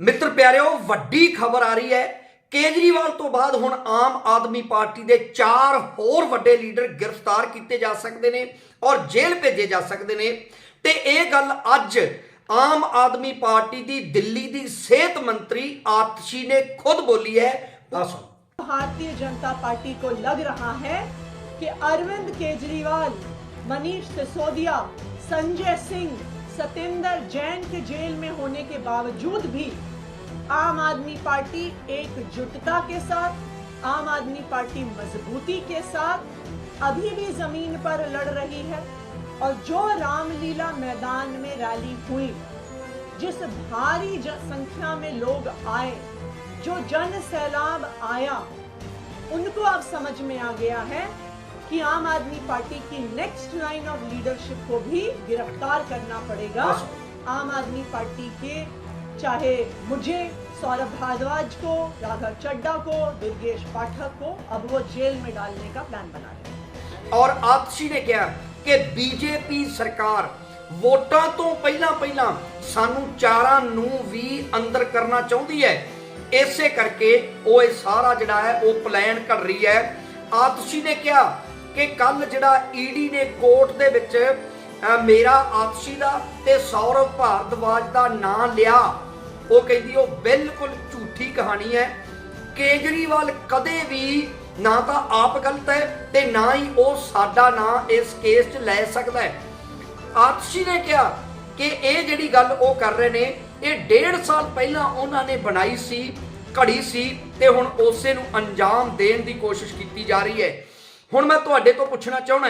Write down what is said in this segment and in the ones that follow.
ਮਿੱਤਰ ਪਿਆਰਿਓ ਵੱਡੀ ਖਬਰ ਆ ਰਹੀ ਹੈ ਕੇਜਰੀਵਾਲ ਤੋਂ ਬਾਅਦ ਹੁਣ ਆਮ ਆਦਮੀ ਪਾਰਟੀ ਦੇ ਚਾਰ ਹੋਰ ਵੱਡੇ ਲੀਡਰ ਗ੍ਰਿਫਤਾਰ ਕੀਤੇ ਜਾ ਸਕਦੇ ਨੇ ਔਰ ਜੇਲ੍ਹ ਭੇਜੇ ਜਾ ਸਕਦੇ ਨੇ ਤੇ ਇਹ ਗੱਲ ਅੱਜ ਆਮ ਆਦਮੀ ਪਾਰਟੀ ਦੀ ਦਿੱਲੀ ਦੀ ਸਿਹਤ ਮੰਤਰੀ ਆਤਸ਼ੀ ਨੇ ਖੁਦ ਬੋਲੀ ਹੈ ਆ ਸੁਣੋ भारतीय जनता पार्टी को लग रहा है कि अरविंद केजरीवाल मनीष सिसोदिया संजय सिंह सत्येंद्र जैन के जेल में होने के बावजूद भी आम आदमी पार्टी एकजुटता के साथ, आम आदमी पार्टी मजबूती के साथ अभी भी ज़मीन पर लड़ रही है और जो रामलीला मैदान में रैली हुई, जिस भारी संख्या में लोग आए, जो जन सैलाब आया, उनको अब समझ में आ गया है कि आम आदमी पार्टी की नेक्स्ट लाइन ऑफ लीडरशिप को भी गिरफ्तार करना पड़ेगा आम आदमी पार्टी के चाहे मुझे सौरभ भारद्वाज को राघव चड्डा को दुर्गेश पाठक को अब वो जेल में डालने का प्लान बना रहे हैं ਔਰ ਆਤਸ਼ੀ ਨੇ ਕਿਹਾ ਕਿ ਬੀਜੇਪੀ ਸਰਕਾਰ ਵੋਟਾਂ ਤੋਂ ਪਹਿਲਾਂ ਪਹਿਲਾਂ ਸਾਨੂੰ ਚਾਰਾਂ ਨੂੰ ਵੀ ਅੰਦਰ ਕਰਨਾ ਚਾਹੁੰਦੀ ਹੈ ਇਸੇ ਕਰਕੇ ਉਹ ਇਹ ਸਾਰਾ ਜਿਹੜਾ ਹੈ ਉਹ ਪਲਾਨ ਕਰ ਰਹੀ ਹੈ ਆਤਸ਼ੀ ਨੇ ਕਿਹਾ ਕਿ ਕੱਲ ਜਿਹੜਾ ਈਡੀ ਨੇ ਕੋਰਟ ਦੇ ਵਿੱਚ ਮੇਰਾ ਆਪਸੀ ਦਾ ਤੇ ਸੌਰਵ ਭਾਰਦਵਾਜ ਦਾ ਨਾਂ ਲਿਆ, ਉਹ ਕਹਿੰਦੀ ਉਹ ਬਿਲਕੁਲ ਝੂਠੀ ਕਹਾਣੀ ਹੈ। ਕੇਜਰੀਵਾਲ ਕਦੇ ਵੀ ਨਾ ਤਾਂ ਆਪ ਗਲਤ ਹੈ ਤੇ ਨਾ ਹੀ ਉਹ ਸਾਡਾ ਨਾਂ ਇਸ ਕੇਸ 'ਚ ਲੈ ਸਕਦਾ ਹੈ। ਆਤਸ਼ੀ ਨੇ ਕਿਹਾ ਕਿ ਇਹ ਜਿਹੜੀ ਗੱਲ ਉਹ ਕਰ ਰਹੇ ਨੇ, ਇਹ ਡੇਢ ਸਾਲ ਪਹਿਲਾਂ ਉਹਨਾਂ ਨੇ ਬਣਾਈ ਸੀ, ਘੜੀ ਸੀ ਤੇ ਹੁਣ ਉਸੇ ਨੂੰ ਅੰਜਾਮ ਦੇਣ ਦੀ ਕੋਸ਼ਿਸ਼ ਕੀਤੀ ਜਾ ਰਹੀ ਹੈ। ਹੁਣ ਮੈਂ ਤੁਹਾਡੇ ਤੋਂ ਪੁੱਛਣਾ ਚਾਹਣਾ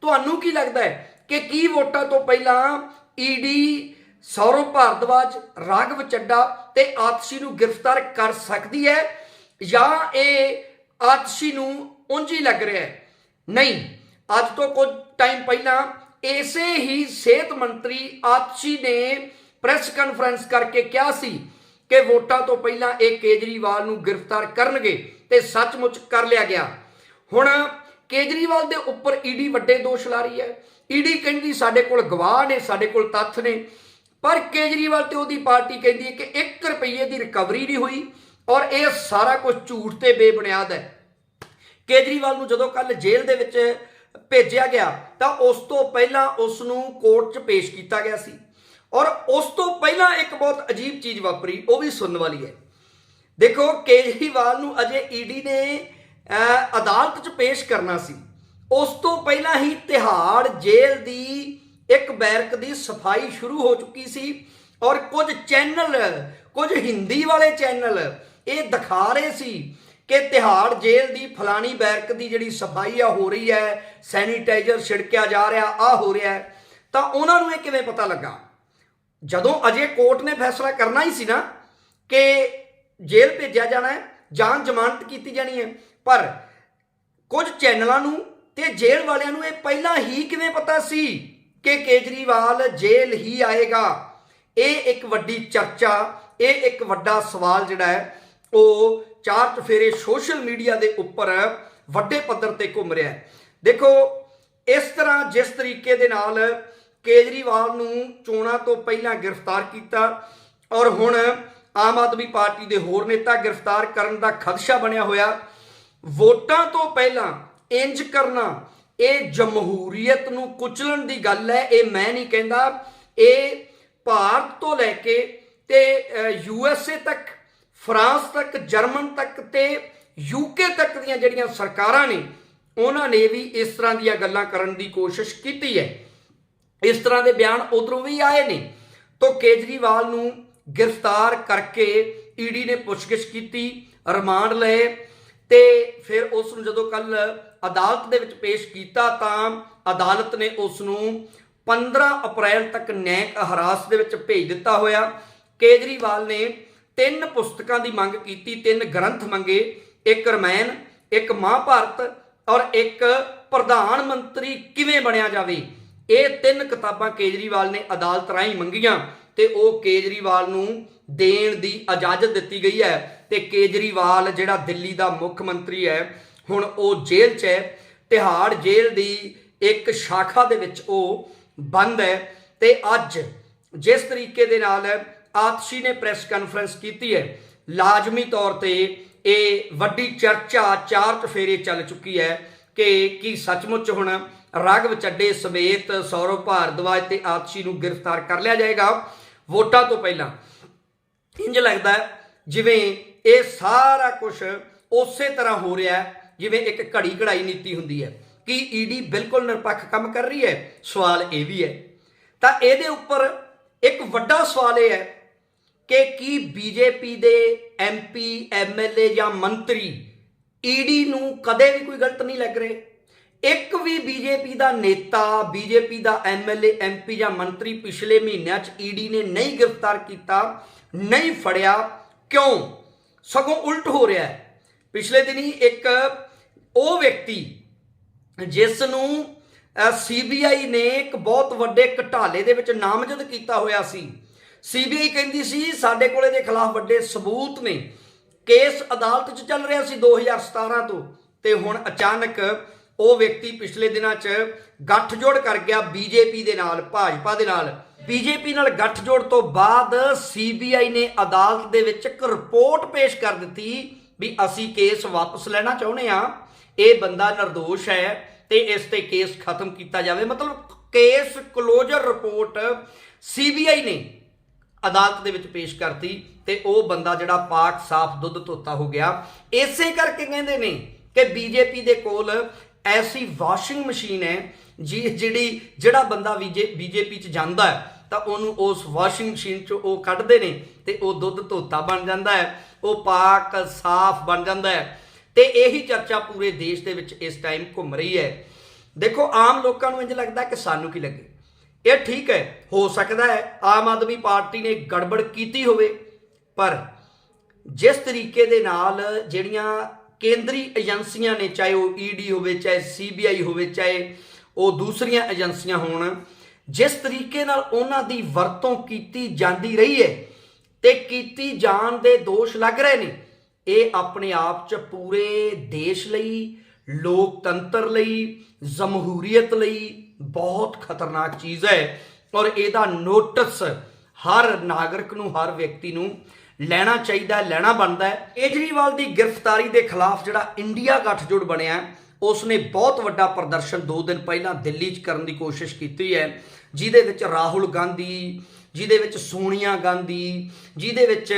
ਤੁਹਾਨੂੰ ਕੀ ਲੱਗਦਾ ਹੈ ਕਿ ਕੀ ਵੋਟਾਂ ਤੋਂ ਪਹਿਲਾਂ ਈਡੀ ਸੌਰਵ ਭਾਰਦਵਾਜ, ਰਾਘਵ ਚੱਡਾ ਤੇ ਆਤਸ਼ੀ ਨੂੰ ਗ੍ਰਿਫਤਾਰ ਕਰ ਸਕਦੀ ਹੈ ਜਾਂ ਇਹ ਆਤਸ਼ੀ ਨੂੰ ਉਂਝੀ ਲੱਗ ਰਿਹਾ ਹੈ? ਨਹੀਂ, ਅੱਜ ਤੋਂ ਕੁਝ ਟਾਈਮ ਪਹਿਲਾਂ ਇਸੇ ਹੀ ਸਿਹਤ ਮੰਤਰੀ ਆਤਸ਼ੀ ਨੇ ਪ੍ਰੈਸ ਕਾਨਫਰੰਸ ਕਰਕੇ ਕਿਹਾ ਸੀ ਕਿ ਵੋਟਾਂ ਤੋਂ ਪਹਿਲਾਂ ਇਹ ਕੇਜਰੀਵਾਲ ਨੂੰ ਗ੍ਰਿਫਤਾਰ ਕਰਨਗੇ ਤੇ ਸੱਚਮੁੱਚ ਕਰ ਲਿਆ ਗਿਆ। ਹੁਣ ਕੇਜਰੀਵਾਲ ਦੇ ਉੱਪਰ ਈਡੀ ਵੱਡੇ ਦੋਸ਼ ਲਾ ਰਹੀ ਹੈ। ਈਡੀ ਕਹਿੰਦੀ ਸਾਡੇ ਕੋਲ ਗਵਾਹ ਨੇ, ਸਾਡੇ ਕੋਲ ਤੱਥ ਨੇ। ਪਰ ਕੇਜਰੀਵਾਲ ਤੇ ਉਹਦੀ ਪਾਰਟੀ ਕਹਿੰਦੀ ਹੈ ਕਿ 1 ਰੁਪਏ ਦੀ ਰਿਕਵਰੀ ਨਹੀਂ ਹੋਈ ਔਰ ਇਹ ਸਾਰਾ ਕੁਝ ਝੂਠ ਤੇ ਬੇਬੁਨਿਆਦ ਹੈ। ਕੇਜਰੀਵਾਲ ਨੂੰ ਜਦੋਂ ਕੱਲ ਜੇਲ੍ਹ ਦੇ ਵਿੱਚ ਭੇਜਿਆ ਗਿਆ, ਤਾਂ ਉਸ ਤੋਂ ਪਹਿਲਾਂ ਉਸ ਨੂੰ ਕੋਰਟ 'ਚ ਪੇਸ਼ ਕੀਤਾ ਗਿਆ ਸੀ। ਔਰ ਉਸ ਤੋਂ ਪਹਿਲਾਂ ਇੱਕ ਬਹੁਤ ਅਜੀਬ ਚੀਜ਼ ਵਾਪਰੀ, ਉਹ ਵੀ ਸੁਣਨ ਵਾਲੀ ਹੈ। ਦੇਖੋ, ਕੇਜਰੀਵਾਲ ਨੂੰ ਅਜੇ ਈਡੀ ਨੇ ਅਦਾਲਤ 'ਚ ਪੇਸ਼ ਕਰਨਾ ਸੀ। ਉਸ ਤੋਂ ਪਹਿਲਾਂ ਹੀ ਤਿਹਾੜ ਜੇਲ੍ਹ ਦੀ ਇੱਕ ਬੈਰਕ ਦੀ ਸਫ਼ਾਈ ਸ਼ੁਰੂ ਹੋ ਚੁੱਕੀ ਸੀ ਔਰ ਕੁਝ ਚੈਨਲ, ਕੁਝ ਹਿੰਦੀ ਵਾਲੇ ਚੈਨਲ ਇਹ ਦਿਖਾ ਰਹੇ ਸੀ ਕਿ ਤਿਹਾੜ ਜੇਲ੍ਹ ਦੀ ਫਲਾਣੀ ਬੈਰਕ ਦੀ ਜਿਹੜੀ ਸਫ਼ਾਈ ਆ ਹੋ ਰਹੀ ਹੈ, ਸੈਨੀਟਾਈਜ਼ਰ ਛਿੜਕਿਆ ਜਾ ਰਿਹਾ ਆ ਹੋ ਰਿਹਾ ਹੈ। ਤਾਂ ਉਹਨਾਂ ਨੂੰ ਇਹ ਕਿਵੇਂ ਪਤਾ ਲੱਗਾ? ਜਦੋਂ ਅਜੇ ਕੋਰਟ ਨੇ ਫੈਸਲਾ ਕਰਨਾ ਹੀ ਸੀ ਨਾ ਕਿ ਜੇਲ੍ਹ ਭੇਜਿਆ ਜਾਣਾ ਹੈ ਜਾਂ ਜ਼ਮਾਨਤ ਕੀਤੀ ਜਾਣੀ ਹੈ ਪਰ ਕੁਝ ਚੈਨਲਾਂ ਨੂੰ ਤੇ ਜੇਲ੍ਹ ਵਾਲਿਆਂ ਨੂੰ ਇਹ ਪਹਿਲਾਂ ਹੀ ਕਿਵੇਂ ਪਤਾ ਸੀ ਕਿ ਕੇਜਰੀਵਾਲ ਜੇਲ੍ਹ ਹੀ ਆਏਗਾ? ਇਹ ਇੱਕ ਵੱਡੀ ਚਰਚਾ, ਇਹ ਇੱਕ ਵੱਡਾ ਸਵਾਲ ਜਿਹੜਾ ਹੈ, ਉਹ ਚਾਰ ਚਫੇਰੇ ਸੋਸ਼ਲ ਮੀਡੀਆ ਦੇ ਉੱਪਰ ਵੱਡੇ ਪੱਧਰ ਤੇ ਘੁੰਮ ਰਿਹਾ ਹੈ। ਦੇਖੋ, ਇਸ ਤਰ੍ਹਾਂ ਜਿਸ ਤਰੀਕੇ ਦੇ ਨਾਲ ਕੇਜਰੀਵਾਲ ਨੂੰ ਚੋਣਾਂ ਤੋਂ ਪਹਿਲਾਂ ਗ੍ਰਿਫਤਾਰ ਕੀਤਾ ਔਰ ਹੁਣ ਆਮ ਆਦਮੀ ਪਾਰਟੀ ਦੇ ਹੋਰ ਨੇਤਾ ਗ੍ਰਿਫਤਾਰ ਕਰਨ ਦਾ ਖਦਸ਼ਾ ਬਣਿਆ ਹੋਇਆ ਵੋਟਾਂ ਤੋਂ ਪਹਿਲਾਂ ਇੰਜ ਕਰਨਾ, ਇਹ ਜਮਹੂਰੀਅਤ ਨੂੰ ਕੁਚਲਣ ਦੀ ਗੱਲ ਹੈ, ਇਹ ਮੈਂ ਨਹੀਂ ਕਹਿੰਦਾ। ਇਹ ਭਾਰਤ ਤੋਂ ਲੈ ਕੇ ਤੇ ਯੂ ਐਸ ਏ ਤੱਕ, ਫਰਾਂਸ ਤੱਕ, ਜਰਮਨ ਤੱਕ ਤੇ ਯੂਕੇ ਤੱਕ ਦੀਆਂ ਜਿਹੜੀਆਂ ਸਰਕਾਰਾਂ ਨੇ, ਉਹਨਾਂ ਨੇ ਵੀ ਇਸ ਤਰ੍ਹਾਂ ਦੀਆਂ ਗੱਲਾਂ ਕਰਨ ਦੀ ਕੋਸ਼ਿਸ਼ ਕੀਤੀ ਹੈ। ਇਸ ਤਰ੍ਹਾਂ ਦੇ ਬਿਆਨ ਉਧਰੋਂ ਵੀ ਆਏ ਨੇ। ਤੋਂ ਕੇਜਰੀਵਾਲ ਨੂੰ ਗ੍ਰਿਫਤਾਰ ਕਰਕੇ ਈਡੀ ਨੇ ਪੁੱਛਗਿੱਛ ਕੀਤੀ, ਰਿਮਾਂਡ ਲਏ। ਤੇ ਫਿਰ ਉਸ ਨੂੰ ਜਦੋਂ ਕੱਲ ਅਦਾਲਤ ਦੇ ਵਿੱਚ ਪੇਸ਼ ਕੀਤਾ ਤਾਂ ਅਦਾਲਤ ਨੇ ਉਸ ਨੂੰ 15 ਅਪ੍ਰੈਲ ਤੱਕ ਨਿਆਂਇਕ ਹਿਰਾਸਤ ਦੇ ਵਿੱਚ ਭੇਜ ਦਿੱਤਾ ਹੋਇਆ। ਕੇਜਰੀਵਾਲ ਨੇ ਤਿੰਨ ਪੁਸਤਕਾਂ ਦੀ ਮੰਗ ਕੀਤੀ, ਤਿੰਨ ਗ੍ਰੰਥ ਮੰਗੇ, ਇੱਕ ਰਮਾਇਣ, ਇੱਕ ਮਹਾਭਾਰਤ ਔਰ ਇੱਕ ਪ੍ਰਧਾਨ ਮੰਤਰੀ ਕਿਵੇਂ ਬਣਿਆ ਜਾਵੇ। ਇਹ ਤਿੰਨ ਕਿਤਾਬਾਂ ਕੇਜਰੀਵਾਲ ਨੇ ਅਦਾਲਤ ਰਾਹੀਂ ਮੰਗੀਆਂ। ਤੇ ਉਹ ਕੇਜਰੀਵਾਲ ਨੂੰ ਦੇਣ ਦੀ ਇਜਾਜ਼ਤ ਦਿੱਤੀ ਗਈ ਹੈ। ਤੇ ਕੇਜਰੀਵਾਲ, ਜਿਹੜਾ ਦਿੱਲੀ ਦਾ ਮੁੱਖ ਮੰਤਰੀ ਹੈ, ਹੁਣ ਉਹ ਜੇਲ੍ਹ 'ਚ ਹੈ। ਤਿਹਾੜ ਜੇਲ੍ਹ ਦੀ ਇੱਕ ਸ਼ਾਖਾ ਦੇ ਵਿੱਚ ਉਹ ਬੰਦ ਹੈ। ਤੇ ਅੱਜ ਜਿਸ ਤਰੀਕੇ ਦੇ ਨਾਲ ਆਤਸ਼ੀ ਨੇ ਪ੍ਰੈਸ ਕਾਨਫਰੰਸ ਕੀਤੀ ਹੈ, ਲਾਜ਼ਮੀ ਤੌਰ ਤੇ ਇਹ ਵੱਡੀ ਚਰਚਾ ਚਾਰ ਚਫੇਰੇ ਚੱਲ ਚੁੱਕੀ ਹੈ ਕਿ ਕੀ ਸੱਚਮੁੱਚ ਹੁਣ ਰਾਘਵ ਚੱਡੇ ਸਮੇਤ ਸੌਰਵ ਭਾਰਦਵਾਜ ਤੇ ਆਤਸ਼ੀ ਨੂੰ ਗ੍ਰਿਫਤਾਰ ਕਰ ਲਿਆ ਜਾਏਗਾ। ਵੋਟਾਂ ਤੋਂ ਪਹਿਲਾਂ। ਇੰਜ ਲੱਗਦਾ ਜਿਵੇਂ ਇਹ ਸਾਰਾ ਕੁਝ ਉਸੇ ਤਰ੍ਹਾਂ ਹੋ ਰਿਹਾ ਜਿਵੇਂ ਇੱਕ ਘੜੀ ਘੜਾਈ ਨੀਤੀ ਹੁੰਦੀ ਹੈ ਕੀ ਈਡੀ ਬਿਲਕੁਲ ਨਿਰਪੱਖ ਕੰਮ ਕਰ ਰਹੀ ਹੈ, ਸਵਾਲ ਇਹ ਵੀ ਹੈ। ਤਾਂ ਇਹਦੇ ਉੱਪਰ ਇੱਕ ਵੱਡਾ ਸਵਾਲ ਇਹ ਹੈ ਕਿ ਕੀ ਬੀਜੇਪੀ ਦੇ ਐਮਪੀ ਐਮਐਲਏ ਜਾਂ ਮੰਤਰੀ ਈਡੀ ਨੂੰ ਕਦੇ ਵੀ ਕੋਈ ਗਲਤ ਨਹੀਂ ਲੱਗ ਰਹੇ? ਇੱਕ ਵੀ ਬੀਜੇਪੀ ਦਾ ਨੇਤਾ, ਬੀਜੇਪੀ ਦਾ ਐਮਐਲਏ ਐਮਪੀ ਜਾਂ ਮੰਤਰੀ ਪਿਛਲੇ ਮਹੀਨਿਆਂ 'ਚ ਈਡੀ ਨੇ ਨਹੀਂ ਗ੍ਰਿਫਤਾਰ ਕੀਤਾ, ਨਹੀਂ ਫੜਿਆ, ਕਿਉਂ? ਸਗੋਂ ਉਲਟ ਹੋ ਰਿਹਾ ਹੈ। ਪਿਛਲੇ ਦਿਨੀ ਇੱਕ ਉਹ ਵਿਅਕਤੀ ਜਿਸ ਨੂੰ ਸੀਬੀਆਈ ਨੇ ਇੱਕ ਬਹੁਤ ਵੱਡੇ ਘਟਾਲੇ ਦੇ ਵਿੱਚ ਨਾਮਜ਼ਦ ਕੀਤਾ ਹੋਇਆ ਸੀ। ਸੀਬੀਆਈ ਕਹਿੰਦੀ ਸੀ, ਸਾਡੇ ਕੋਲ ਇਹਦੇ ਖਿਲਾਫ ਵੱਡੇ ਸਬੂਤ ਨੇ। ਕੇਸ ਅਦਾਲਤ 'ਚ ਚੱਲ ਰਿਹਾ ਸੀ 2017 ਤੋਂ ਤੇ ਹੁਣ ਅਚਾਨਕ ਉਹ ਵਿਅਕਤੀ ਪਿਛਲੇ ਦਿਨਾਂ 'ਚ ਗੱਠਜੋੜ ਕਰ ਗਿਆ ਬੀਜੇਪੀ ਦੇ ਨਾਲ, ਭਾਜਪਾ ਦੇ ਨਾਲ। ਬੀਜੇਪੀ ਨਾਲ ਗੱਠਜੋੜ ਤੋਂ ਬਾਅਦ ਸੀਬੀਆਈ ਨੇ ਅਦਾਲਤ ਦੇ ਵਿੱਚ ਇੱਕ ਰਿਪੋਰਟ ਪੇਸ਼ ਕਰ ਦਿੱਤੀ ਵੀ ਅਸੀਂ ਕੇਸ ਵਾਪਸ ਲੈਣਾ ਚਾਹੁੰਦੇ ਆ ਇਹ ਬੰਦਾ નિર્ਦੋਸ਼ ਹੈ ਤੇ ਇਸ ਤੇ ਕੇਸ ਖਤਮ ਕੀਤਾ ਜਾਵੇ। ਮਤਲਬ ਕੇਸ ਕਲੋਜ਼ਰ ਰਿਪੋਰਟ ਸੀਬੀਆਈ ਨੇ ਅਦਾਲਤ ਦੇ ਵਿੱਚ ਪੇਸ਼ ਕਰਤੀ ਤੇ ਉਹ ਬੰਦਾ ਜਿਹੜਾ ਪਾਕ ਸਾਫ਼ ਦੁੱਧ ਧੋਤਾ ਹੋ ਗਿਆ। ਇਸੇ ਕਰਕੇ ਕਹਿੰਦੇ ਨੇ ਕਿ ਬੀਜੇਪੀ ਦੇ ਕੋਲ ਐਸੀ ਵਾਸ਼ਿੰਗ ਮਸ਼ੀਨ ਹੈ ਜੀ ਜਿਹੜੀ ਜਿਹੜਾ ਬੰਦਾ ਬੀਜੇਪੀ ਚ ਜਾਂਦਾ ਹੈ, ਤਾਂ ਉਹਨੂੰ ਉਸ ਵਾਸ਼ਿੰਗ ਮਸ਼ੀਨ 'ਚੋਂ ਉਹ ਕੱਢਦੇ ਨੇ ਤੇ ਉਹ ਦੁੱਧ ਧੋਤਾ ਬਣ ਜਾਂਦਾ ਹੈ, ਉਹ ਪਾਕ ਸਾਫ਼ ਬਣ ਜਾਂਦਾ ਹੈ। ਤੇ ਇਹੀ ਚਰਚਾ ਪੂਰੇ ਦੇਸ਼ ਦੇ ਵਿੱਚ ਇਸ ਟਾਈਮ ਘੁੰਮ ਰਹੀ ਹੈ। ਦੇਖੋ, ਆਮ ਲੋਕਾਂ ਨੂੰ ਇੰਜ ਲੱਗਦਾ ਕਿ ਸਾਨੂੰ ਕੀ ਲੱਗੇ? ਇਹ ਠੀਕ ਹੈ, ਹੋ ਸਕਦਾ ਹੈ ਆਮ ਆਦਮੀ ਪਾਰਟੀ ਨੇ ਗੜਬੜ ਕੀਤੀ ਹੋਵੇ, ਪਰ ਜਿਸ ਤਰੀਕੇ ਦੇ ਨਾਲ ਜਿਹੜੀਆਂ ਕੇਂਦਰੀ ਏਜੰਸੀਆਂ ਨੇ, ਚਾਹੇ ਉਹ ਈਡੀ ਹੋਵੇ, ਚਾਹੇ ਸੀਬੀਆਈ ਹੋਵੇ, ਚਾਹੇ ਉਹ ਦੂਸਰੀਆਂ ਏਜੰਸੀਆਂ ਹੋਣ, ਜਿਸ ਤਰੀਕੇ ਨਾਲ ਉਹਨਾਂ ਦੀ ਵਰਤੋਂ ਕੀਤੀ ਜਾਂਦੀ ਰਹੀ ਹੈ ਤੇ ਕੀਤੀ ਜਾਣ ਦੇ ਦੋਸ਼ ਲੱਗ ਰਹੇ ਨੇ, ਇਹ ਆਪਣੇ ਆਪ ਚ ਪੂਰੇ ਦੇਸ਼ ਲਈ, ਲੋਕਤੰਤਰ ਲਈ, ਜਮਹੂਰੀਅਤ ਲਈ ਬਹੁਤ ਖਤਰਨਾਕ ਚੀਜ਼ ਹੈ ਔਰ ਇਹਦਾ ਨੋਟਿਸ ਹਰ ਨਾਗਰਿਕ ਨੂੰ, ਹਰ ਵਿਅਕਤੀ ਨੂੰ ਲੈਣਾ ਚਾਹੀਦਾ ਲੈਣਾ ਬਣਦਾ ਹੈ। ਕੇਜਰੀਵਾਲ ਦੀ ਗ੍ਰਿਫਤਾਰੀ ਦੇ ਖਿਲਾਫ ਜਿਹੜਾ ਇੰਡੀਆ ਗੱਠਜੋੜ ਬਣਿਆ ਹੈ, ਉਸ ਨੇ ਬਹੁਤ ਵੱਡਾ ਪ੍ਰਦਰਸ਼ਨ 2 ਦਿਨ ਪਹਿਲਾਂ ਦਿੱਲੀ 'ਚ ਕਰਨ ਦੀ ਕੋਸ਼ਿਸ਼ ਕੀਤੀ ਹੈ। ਜਿਹਦੇ ਵਿੱਚ ਰਾਹੁਲ ਗਾਂਧੀ ਜਿਹਦੇ ਵਿੱਚ ਸੋਨੀਆ ਗਾਂਧੀ ਜਿਹਦੇ ਵਿੱਚ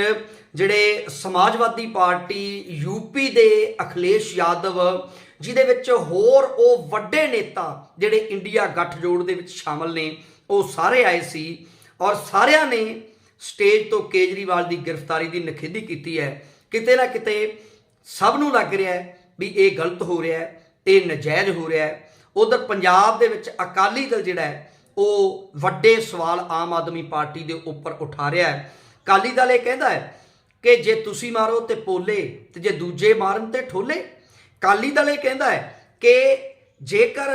ਜਿਹੜੇ ਸਮਾਜਵਾਦੀ ਪਾਰਟੀ ਯੂਪੀ ਦੇ ਅਖਿਲੇਸ਼ ਯਾਦਵ ਜਿਹਦੇ ਵਿੱਚ ਹੋਰ ਉਹ ਵੱਡੇ ਨੇਤਾ ਜਿਹੜੇ ਇੰਡੀਆ ਗੱਠਜੋੜ ਦੇ ਵਿੱਚ ਸ਼ਾਮਲ ਨੇ ਉਹ ਸਾਰੇ ਆਏ ਸੀ ਔਰ ਸਾਰਿਆਂ ਨੇ ਸਟੇਜ ਤੋਂ ਕੇਜਰੀਵਾਲ ਦੀ ਗ੍ਰਿਫਤਾਰੀ ਦੀ ਨਖੇਦੀ ਕੀਤੀ ਹੈ। ਕਿਤੇ ਨਾ ਕਿਤੇ ਸਭ ਨੂੰ ਲੱਗ ਰਿਹਾ ਹੈ ਵੀ ਇਹ ਗਲਤ ਹੋ ਰਿਹਾ ਹੈ, ਇਹ ਨਜਾਇਜ਼ ਹੋ ਰਿਹਾ ਹੈ। ਉਧਰ ਪੰਜਾਬ ਦੇ ਵਿੱਚ ਅਕਾਲੀ ਦਲ ਜਿਹੜਾ ਹੈ, ਉਹ ਵੱਡੇ ਸਵਾਲ ਆਮ ਆਦਮੀ ਪਾਰਟੀ ਦੇ ਉੱਪਰ ਉਠਾ ਰਿਹਾ ਹੈ। ਅਕਾਲੀ ਦਲ ਇਹ ਕਹਿੰਦਾ ਹੈ ਕਿ ਜੇ ਤੁਸੀਂ ਮਾਰੋ ਤੇ ਪੋਲੇ ਤੇ ਜੇ ਦੂਜੇ ਮਾਰਨ ਤੇ ਠੋਲੇ। ਅਕਾਲੀ ਦਲ ਇਹ ਕਹਿੰਦਾ ਹੈ ਕਿ ਜੇਕਰ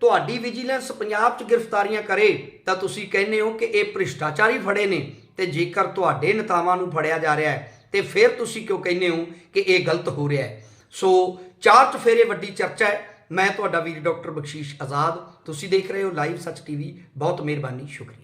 ਤੁਹਾਡੀ ਵਿਜੀਲੈਂਸ ਪੰਜਾਬ 'ਚ ਗ੍ਰਿਫਤਾਰੀਆਂ ਕਰੇ ਤਾਂ ਤੁਸੀਂ ਕਹਿੰਦੇ ਹੋ ਕਿ ਇਹ ਭ੍ਰਿਸ਼ਟਾਚਾਰੀ ਫੜੇ ਨੇ। ਤੇ ਜੇਕਰ ਤੁਹਾਡੇ ਨੇਤਾਵਾਂ ਨੂੰ ਫੜਿਆ ਜਾ ਰਿਹਾ ਹੈ, ਤੇ ਫਿਰ ਤੁਸੀਂ ਕਿਉਂ ਕਹਿੰਦੇ ਹੋ ਕਿ ਇਹ ਗਲਤ ਹੋ ਰਿਹਾ ਹੈ? ਸੋ, ਚਾਰ ਚਫੇਰੇ ਵੱਡੀ ਚਰਚਾ ਹੈ। ਮੈਂ ਤੁਹਾਡਾ ਵੀਰ ਡਾਕਟਰ ਬਖਸ਼ੀਸ਼ ਆਜ਼ਾਦ। ਤੁਸੀਂ ਦੇਖ ਰਹੇ ਹੋ ਲਾਈਵ ਸੱਚ ਟੀਵੀ। ਬਹੁਤ ਮਿਹਰਬਾਨੀ, ਸ਼ੁਕਰੀਆ।